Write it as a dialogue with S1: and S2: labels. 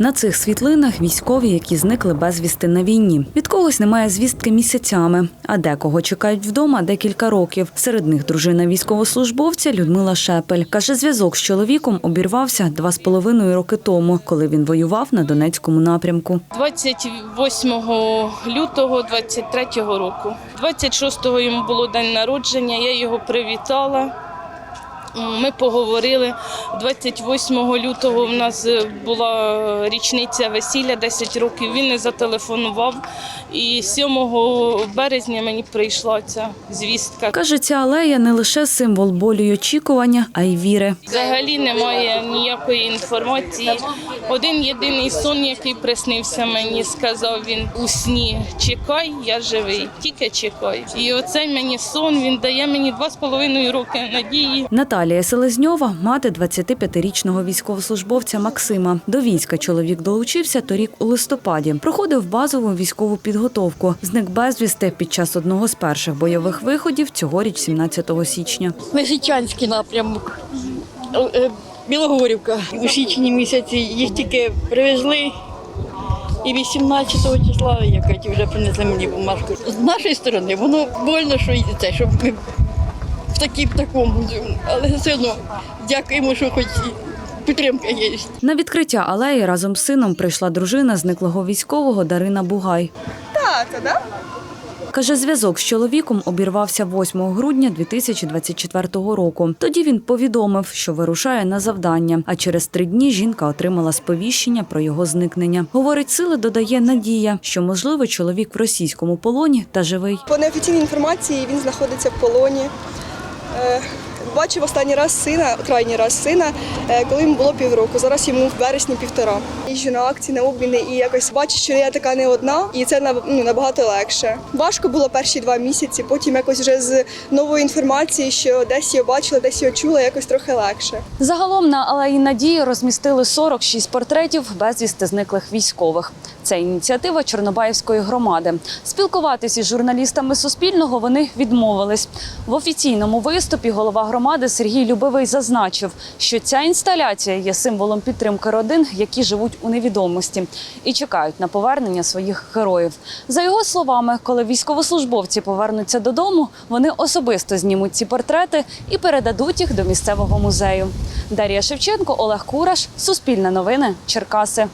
S1: На цих світлинах військові, які зникли безвісти на війні. Від когось немає звістки місяцями, а декого чекають вдома декілька років. Серед них дружина військовослужбовця Людмила Шепель. Каже, зв'язок з чоловіком обірвався два з половиною роки тому, коли він воював на Донецькому напрямку.
S2: 28 лютого 23 року. 26-го йому було день народження, я його привітала. Ми поговорили. 28 лютого в нас була річниця весілля, 10 років. Він не зателефонував. І 7 березня мені прийшла ця звістка.
S1: Каже, ця алея не лише символ болю й очікування, а й віри.
S2: Взагалі немає ніякої інформації. Один єдиний сон, який приснився мені, сказав він у сні: чекай, я живий, тільки чекай. І оцей мені сон він дає мені два з половиною роки надії.
S1: Наталія Селезньова, мати 25-річного військовослужбовця Максима. До війська чоловік долучився торік у листопаді. Проходив базову військову підготовку. Зник безвісти під час одного з перших бойових виходів цьогоріч, 17 січня.
S3: Лисичанський напрямок. Е, Білогорівка. У січні місяці їх тільки привезли. І 18 числа якось вже принесли мені бумажку. З нашої сторони воно больно, що це, щоб ми такій в такому. Але все одно дякуємо, що хоч підтримка є.
S1: На відкриття алеї разом з сином прийшла дружина зниклого військового Дарина Бугай.
S4: Тата, да?
S1: Каже, зв'язок з чоловіком обірвався 8 грудня 2024 року. Тоді він повідомив, що вирушає на завдання. А через три дні жінка отримала сповіщення про його зникнення. Говорить, сили додає надія, що можливо чоловік в російському полоні та живий.
S4: По неофіційній інформації він знаходиться в полоні. 呃 Бачив останній раз сина, крайній раз сина, е, коли йому було півроку. Зараз йому в вересні півтора. Їжджу на акції, на обміни і якось бачу, що я така не одна, і це ну, набагато легше. Важко було перші два місяці, потім якось вже з нової інформації, що десь його бачила, десь його чула, якось трохи легше.
S1: Загалом на алеї Надії розмістили 46 портретів безвісти зниклих військових. Це ініціатива Чорнобаївської громади. Спілкуватися із журналістами Суспільного вони відмовились. В офіційному виступі голова громади Сергій Любивий зазначив, що ця інсталяція є символом підтримки родин, які живуть у невідомості і чекають на повернення своїх героїв. За його словами, коли військовослужбовці повернуться додому, вони особисто знімуть ці портрети і передадуть їх до місцевого музею. Дар'я Шевченко, Олег Кураш, Суспільне новини, Черкаси.